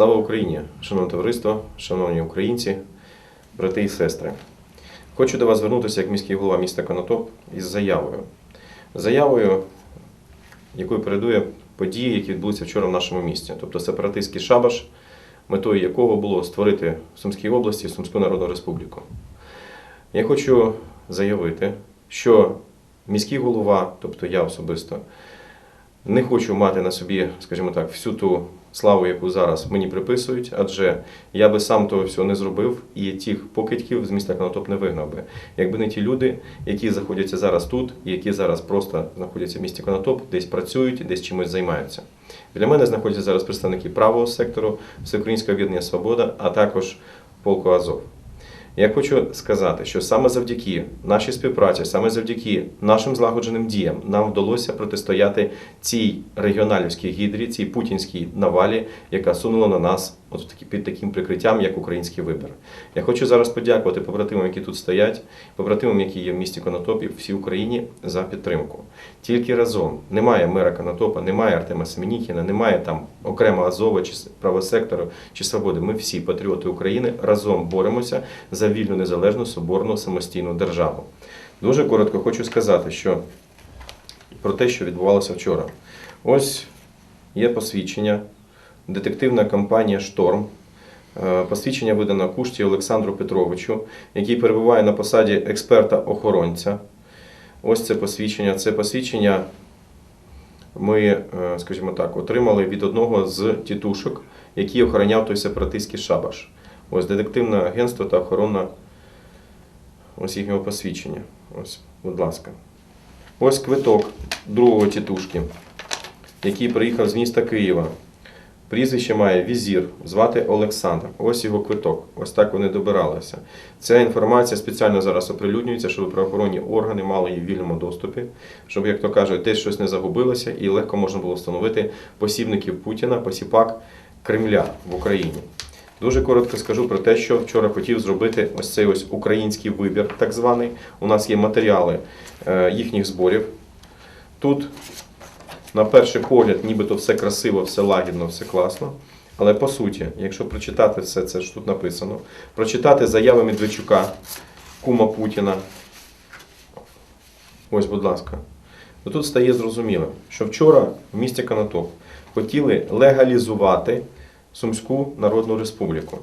Слава Україні, шановне товариство, шановні українці, брати і сестри. Хочу до вас звернутися як міський голова міста Конотоп із заявою. Заявою, якою передує події, які відбулися вчора в нашому місті, тобто сепаратистський шабаш, метою якого було створити в Сумській області Сумську Народну Республіку. Я хочу заявити, що міський голова, тобто я особисто, не хочу мати на собі, скажімо так, всю ту славу, яку зараз мені приписують, адже я би сам того всього не зробив і тих покидьків з міста Конотоп не вигнав би. Якби не ті люди, які знаходяться зараз тут, і які зараз просто знаходяться в місті Конотоп, десь працюють, десь чимось займаються. Біля мене знаходяться зараз представники правого сектору, Всеукраїнського об'єднання Свобода, а також полку Азов. Я хочу сказати, що саме завдяки нашій співпраці, саме завдяки нашим злагодженим діям, нам вдалося протистояти цій регіоналівській гідрі, цій путінській навалі, яка сунула на нас от такі- під таким прикриттям, як український вибір. Я хочу зараз подякувати побратимам, які тут стоять, побратимам, які є в місті Конотопі, всій Україні за підтримку. Тільки разом немає мера Конотопа, немає Артема Семенікіна, немає там окремо Азова чи правосектору чи свободи. Ми всі патріоти України разом боремося за вільну, незалежну, соборну, самостійну державу. Дуже коротко хочу сказати, що про те, що відбувалося вчора. Ось є посвідчення, детективна компанія Шторм. Е, Посвідчення видано Кушті Олександру Петровичу, який перебуває на посаді експерта-охоронця. Ось це посвідчення. Це посвідчення ми, е, скажімо так, отримали від одного з тітушок, який охороняв той сепаратистський шабаш. Ось детективне агентство та охорона. Ось їх його посвідчення. Ось, будь ласка. Ось квиток другого тітушки, який приїхав з міста Києва. Прізвище має візір, звати Олександр. Ось його квиток. Ось так вони добиралися. Ця інформація спеціально зараз оприлюднюється, щоб правоохоронні органи мали її в вільному доступі, щоб, як то кажуть, десь щось не загубилося і легко можна було встановити посібників Путіна, посіпак Кремля в Україні. Дуже коротко скажу про те, що вчора хотів зробити ось цей ось український вибір, так званий. У нас є матеріали е, їхніх зборів. Тут, на перший погляд, нібито все красиво, все лагідно, все класно. Але по суті, якщо прочитати все це, що тут написано, прочитати заяви Медведчука, кума Путіна. Ось, будь ласка. то тут стає зрозумілим, що вчора в місті Конотоп хотіли легалізувати Сумську Народну Республіку.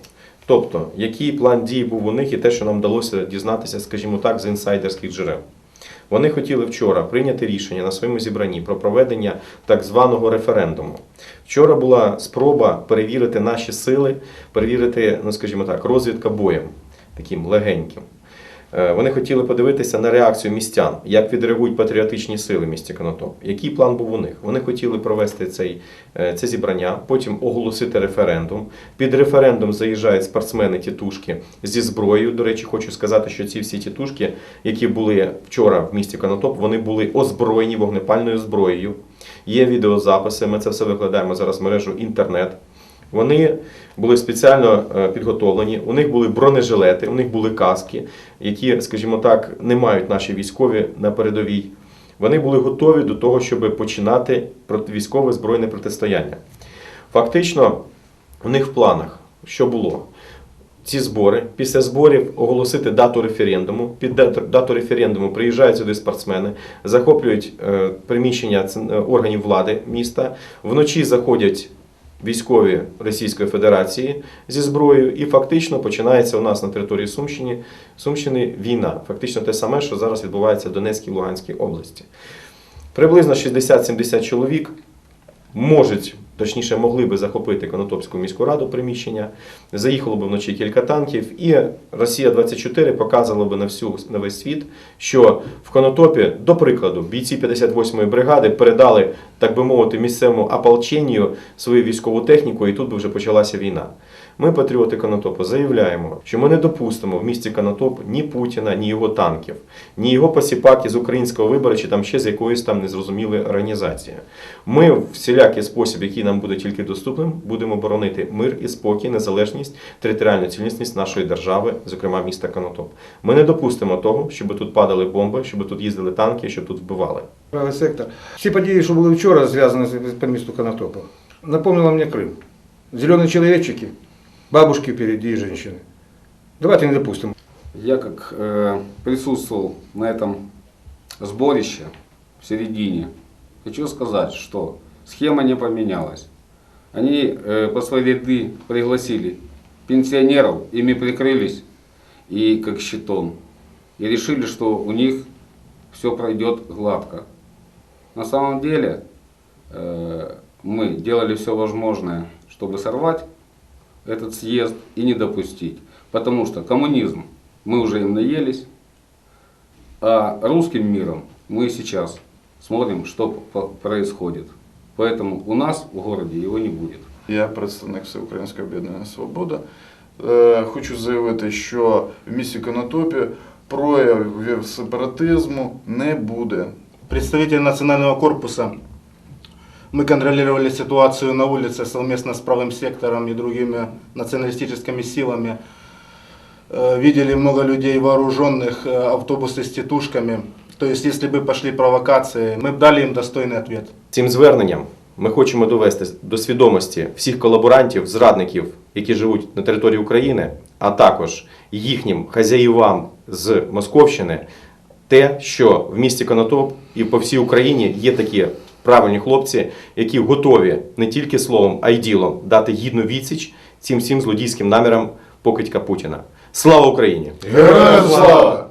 Тобто, який план дій був у них і те, що нам вдалося дізнатися, скажімо так, з інсайдерських джерел. Вони хотіли вчора прийняти рішення на своєму зібранні про проведення так званого референдуму. Вчора була спроба перевірити наші сили, перевірити, ну скажімо так, розвідка боєм, таким легеньким. Е, Вони хотіли подивитися на реакцію містян, як відреагують патріотичні сили місті Конотоп. Який план був у них? Вони хотіли провести цей, е, це зібрання, потім оголосити референдум. Під референдум заїжджають спортсмени тітушки зі зброєю. До речі, хочу сказати, що ці всі тітушки, які були вчора в місті Конотоп, вони були озброєні вогнепальною зброєю. Є відеозаписи, ми це все викладаємо зараз в мережу інтернет. Вони були спеціально е, підготовлені, у них були бронежилети, у них були каски, які, скажімо так, не мають наші військові на передовій. Вони були готові до того, щоб починати військове збройне протистояння. Фактично, у них в планах, що було? Ці збори, після зборів оголосити дату референдуму. Під дату- дату референдуму приїжджають сюди спортсмени, захоплюють е, приміщення е, органів влади міста, вночі заходять військові Російської Федерації зі зброєю, і фактично починається у нас на території Сумщини, Сумщини війна. Фактично те саме, що зараз відбувається в Донецькій і Луганській області. Приблизно 60-70 чоловік можуть, точніше, могли би захопити Конотопську міську раду приміщення. Заїхало би вночі кілька танків, і Росія 24 показувала би на всю на весь світ, що в Конотопі, до прикладу, бійці 58-ї бригади передали, так би мовити, місцевому ополченню свою військову техніку, і тут би вже почалася війна. Ми, патріоти Конотопу, заявляємо, що ми не допустимо в місті Конотоп ні Путіна, ні його танків, ні його посіпаки з українського вибору, чи там ще з якоїсь там незрозумілої організації. Ми в всілякий спосіб, який нам буде тільки доступним, будемо боронити мир і спокій, незалежність, територіальну цілісність нашої держави, зокрема міста Конотоп. Ми не допустимо того, щоб тут падали бомби, щоб тут їздили танки, щоб тут вбивали. Правий сектор. Всі події, що були вчора, зв'язані з місту Конотопа, напомнило мені Крим. Зеленые человечки, бабушки впереди и женщины. Давайте не допустим. Я как э, присутствовал на этом сборище в середине, хочу сказать, что схема не поменялась. Они э, по своей ряды пригласили пенсионеров, ими прикрылись и как щитом. И решили, что у них все пройдет гладко. На самом деле э, мы делали все возможное, чтобы сорвать этот съезд и не допустить. Потому что коммунизм, мы уже им наелись, а русским миром мы сейчас смотрим, что по- происходит. Поэтому у нас в городе его не будет. Я представник Всеукраїнського об'єднання Свобода. Е, Хочу заявити, що в місті Конотопі проявів сепаратизму не буде. Представители национального корпуса. Мы контролировали ситуацию на улице совместно с правым сектором и другими националистическими силами. Э, Видели много людей вооруженных, э, автобусы с тетушками. То есть, если бы пошли провокации, мы бы дали им достойный ответ. Цим зверненням ми хочемо довести до свідомості всіх колаборантів, зрадників, які живуть на території України, а також їхнім хазяївам з Московщини, те, що в місті Конотоп і по всій Україні є такі правильні хлопці, які готові не тільки словом, а й ділом дати гідну відсіч цим всім злодійським намірам покидька Путіна. Слава Україні! Героям слава!